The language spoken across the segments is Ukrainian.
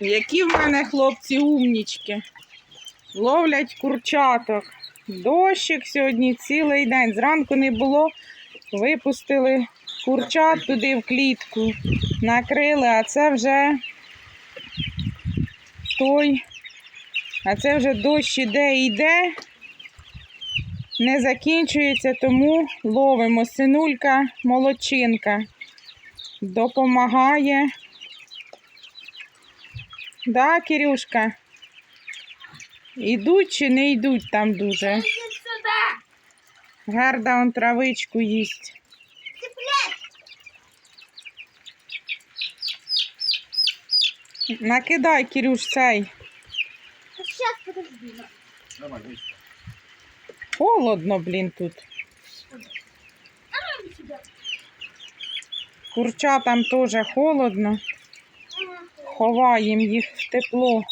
Які в мене хлопці умнічки. Ловлять курчаток. Дощик сьогодні цілий день. Зранку не було. Випустили курчат туди в клітку, накрили, а це вже той. А це вже дощ іде йде. Не закінчується, тому ловимо. Синулька молодчинка. Допомагає. Да, Кирюшка? Ідуть чи не йдуть там дуже? Иди сюда! Гарда он травичку їсть. Накидай, Кирюш, цей. Сейчас, подожди. Давай, вийшли. Холодно, блін, тут. Курчатам теж холодно. Ховаємо їх в тепло.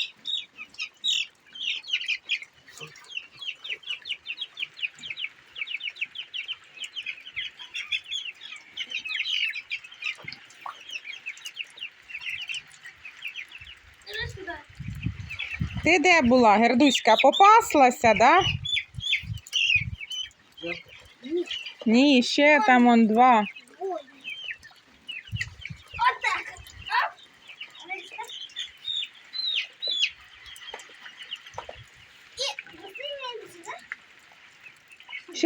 Ти де була, Гердуська? Попаслася, да? Ні, ще там он два.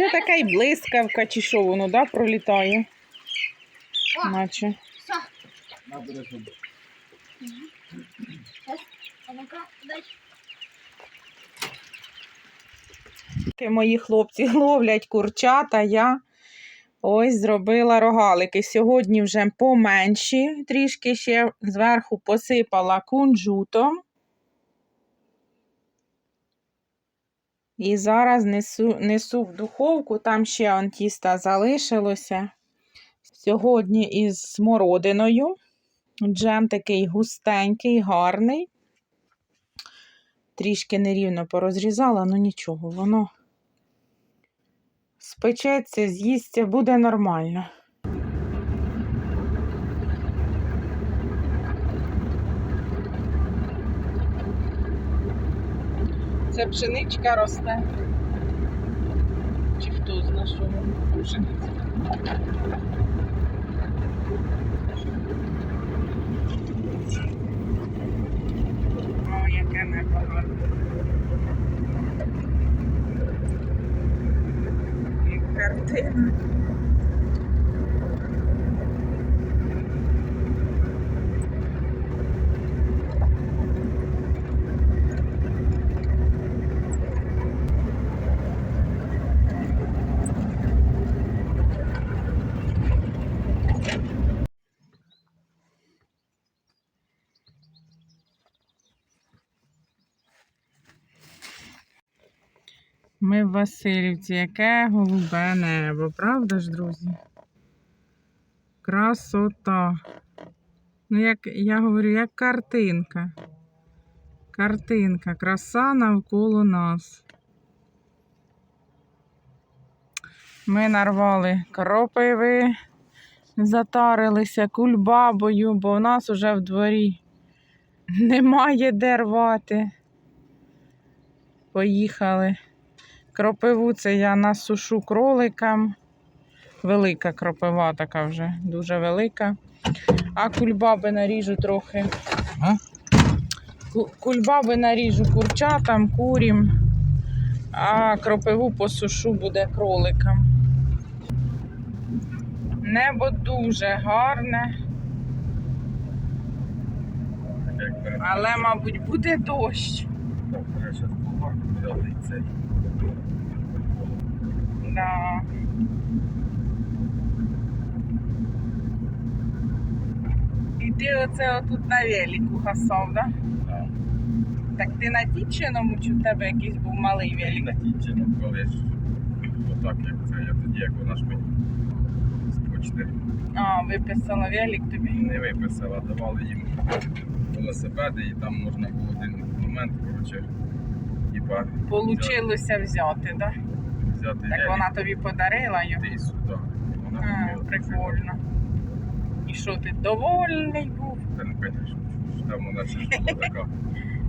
Ще така й блискавка, чи що воно, да, пролітає. Наче. Мої хлопці ловлять курчата, я ось зробила рогалики. Сьогодні вже поменші, трішки ще зверху посипала кунжутом. І зараз несу, несу в духовку, там ще он тіста залишилося. Сьогодні із смородиною. Джем такий густенький, гарний. Трішки нерівно порозрізала, ну нічого, воно спечеться, з'їсться, буде нормально. Це пшеничка росте. Чи хто зна, що воно пшениця? О, яке небо гарне. І картина. Ми в Васильівці. Яке голубе небо, правда ж, друзі? Красота. Ну, як я говорю, як картинка. Картинка, краса навколо нас. Ми нарвали кропиви, затарилися кульбабою, бо в нас уже в дворі немає де рвати. Поїхали. Кропиву це я насушу кроликам. Велика кропива така вже, дуже велика. А кульбаби наріжу трохи. А? Ку- Кульбаби наріжу курчатам, курім, а кропиву посушу буде кроликам. Небо дуже гарне, але, мабуть, буде дощ. Взяти цей. Да. І ти оце отут на велику гасав, да? Так. Так ти на дівчиному чи в тебе якийсь був малий велик? На тічину, коли ж отак, як це, я тоді, як вона ж мені з почти А, виписала велик тобі. не виписала, давали їм велосипеди, і там можна було один момент, коротше, типа Получилося взяти, да? Взяти Так вона тобі подарила його. і сюди. Вона А, прикольно. І що ти довольний був? Та ну, конечно, там вона ще ж була така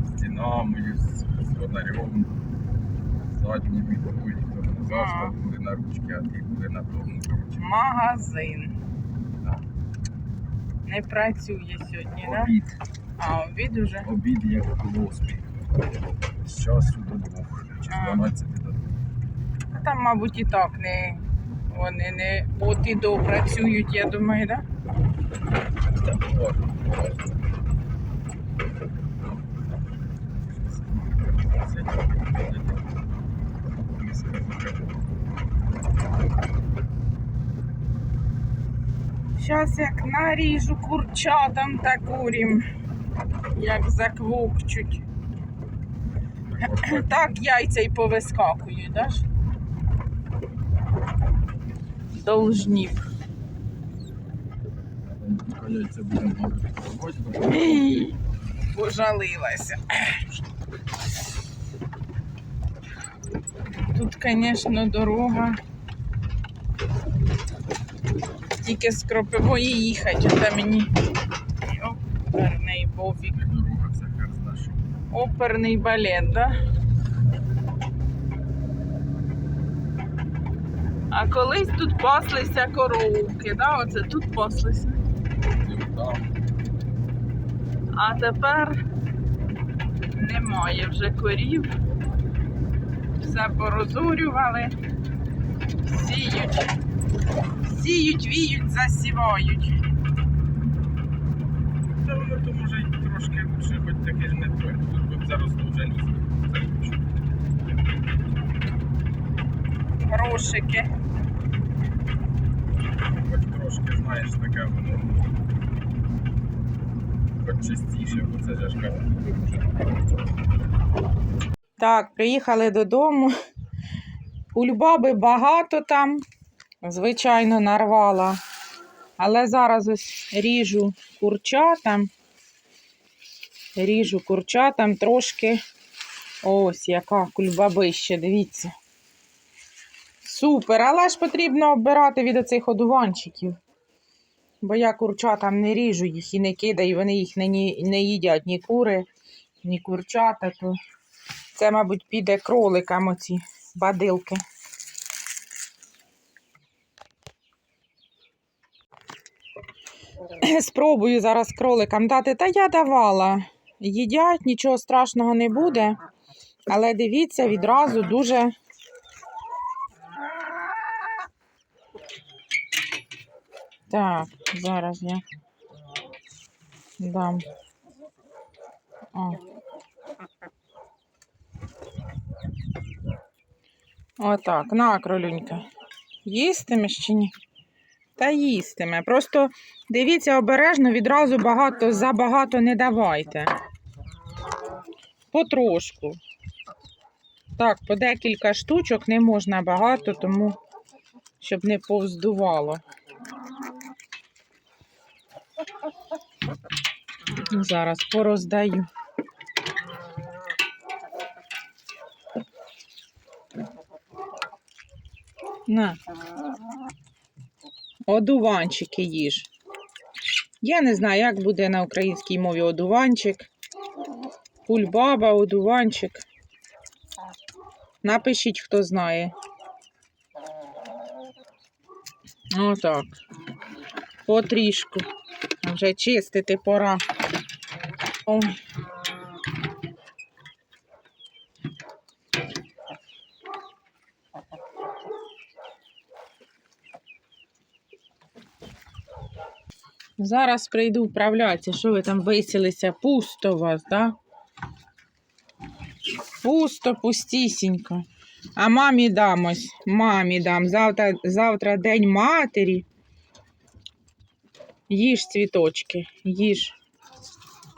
з динамою, з, з фонарем, задніми такою, то вони завжди були на ручки, а ті були на тому коротше. Магазин. Не працює сьогодні, так? Обід. А, обід уже. Обід як колоспі. З часу до двох, чи з 12 до двох. Там, мабуть, і так не. Вони не от і до працюють, я думаю, от. Зараз як наріжу курчатам та курім, як заквукчуть. Так яйця й повискакують, да? Робити. Ей, Пожалилася. Тут, звісно, дорога. Тільки з Кропивої їхати, а мені оперний бовік. Оперний балет, да? А колись тут паслися коровки, да? Оце тут паслися. А тепер немає вже корів. Все порозорювали. Сіють. Сіють, віють, засівають. Та воно то може трошки лучше, хоч таке ж не той. Тут заросло вже ліс. Грошики. Хоч знаєш, таке воно. Хоч частіше, бо це ж. Так, приїхали додому. Кульбаби багато там, звичайно, нарвала. Але зараз ось ріжу курчатам. Ріжу курчатам трошки. Ось яка кульбабища, дивіться. Супер, але ж потрібно оббирати від оцих одуванчиків. Бо я курчатам не ріжу їх і не кидаю, вони їх не, не їдять ні кури, ні курчата. То це, мабуть, піде кроликам оці бадилки. Спробую зараз кроликам дати. Та я давала. Їдять, нічого страшного не буде. Але дивіться, відразу дуже. Так, зараз я дам. О. Отак, на, кролюнька. Їстимеш чи ні? Та їстиме. Просто дивіться обережно, відразу багато, забагато не давайте. Потрошку. Так, по декілька штучок не можна багато, тому щоб не повздувало. Зараз пороздаю. На. Одуванчики їж. Я не знаю, як буде на українській мові одуванчик. Кульбаба, одуванчик. Напишіть, хто знає. Отак. Потрішку. Вже чистити пора. Зараз прийду вправлятися. Що ви там висілися? Пусто у вас? Да? Пусто, пустісінько. А мамі дам ось. Мамі дам. Завтра, завтра день матері. Їж цвіточки, їж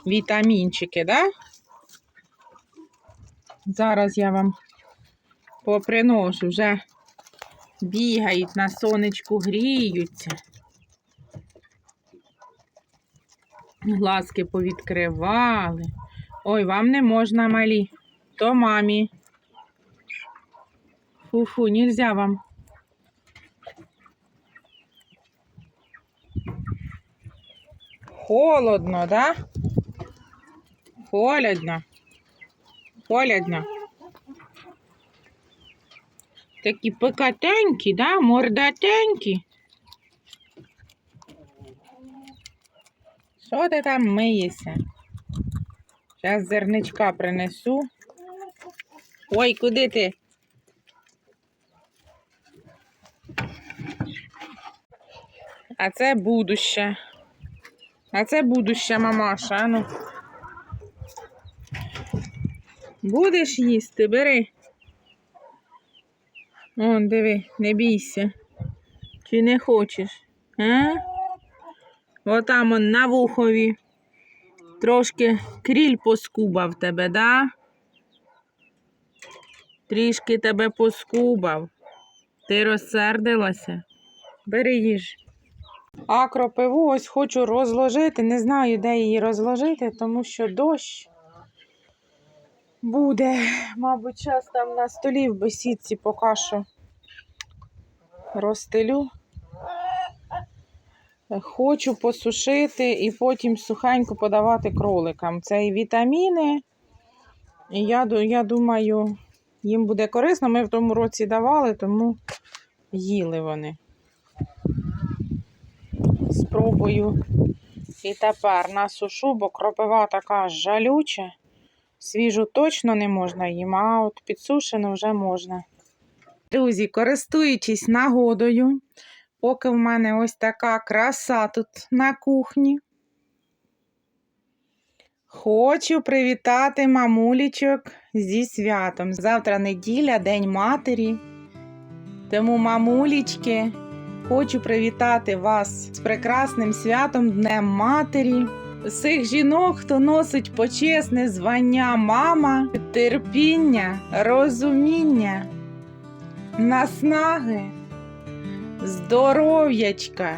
вітамінчики, да? Зараз я вам поприношу, вже бігають на сонечку, гріються. Глазки повідкривали. Ой, вам не можна, малі. То мамі. Фу-фу, нельзя вам. Холодно, да? Холодно. Холодно. Такі пикатенькі, да? Мордатенькі. Що ти там миєшся? Зараз зерничка принесу. Ой, куди ти? А це будуще. А це будуще, мамаша. а Ну. Будеш їсти, бери. Он, диви, не бійся. Чи не хочеш? А? Отам он на вухові. Трошки кріль поскубав тебе, да? Трішки тебе поскубав. Ти розсердилася? Бери їж. А кропиву ось хочу розложити. Не знаю, де її розложити, тому що дощ буде. Мабуть, час там на столі в бесідці поки що розстелю. Хочу посушити і потім сухенько подавати кроликам. Це і вітаміни. І я, я думаю, їм буде корисно. Ми в тому році давали, тому їли вони. Спробую і тепер насушу, бо кропива така жалюча. Свіжу точно не можна їм, а от підсушену вже можна. Друзі, користуючись нагодою, поки в мене ось така краса тут на кухні. Хочу привітати мамулічок зі святом. Завтра неділя, День матері. Тому, мамулічки, хочу привітати вас з прекрасним святом Днем Матері. Всіх жінок, хто носить почесне звання мама, терпіння, розуміння, наснаги, здоров'ячка.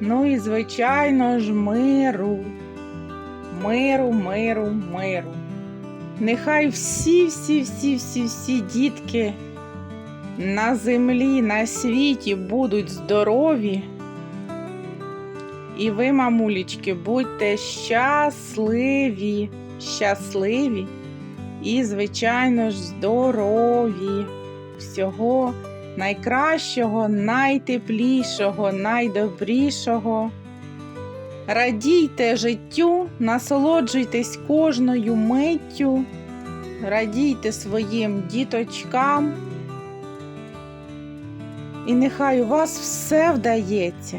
Ну і, звичайно ж, миру. Миру, миру, миру. Нехай всі, всі, всі, всі, всі дітки на землі, на світі будуть здорові. І ви, мамулечки, будьте щасливі, щасливі і, звичайно ж, здорові. Всього найкращого, найтеплішого, найдобрішого. Радійте життю, насолоджуйтесь кожною миттю, радійте своїм діточкам. І нехай у вас все вдається.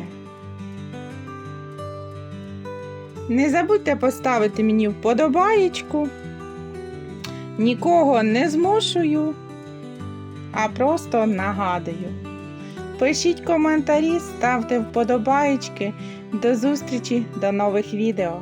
Не забудьте поставити мені вподобаєчку. Нікого не змушую, а просто нагадую. Пишіть коментарі, ставте вподобаєчки. До зустрічі, до нових відео.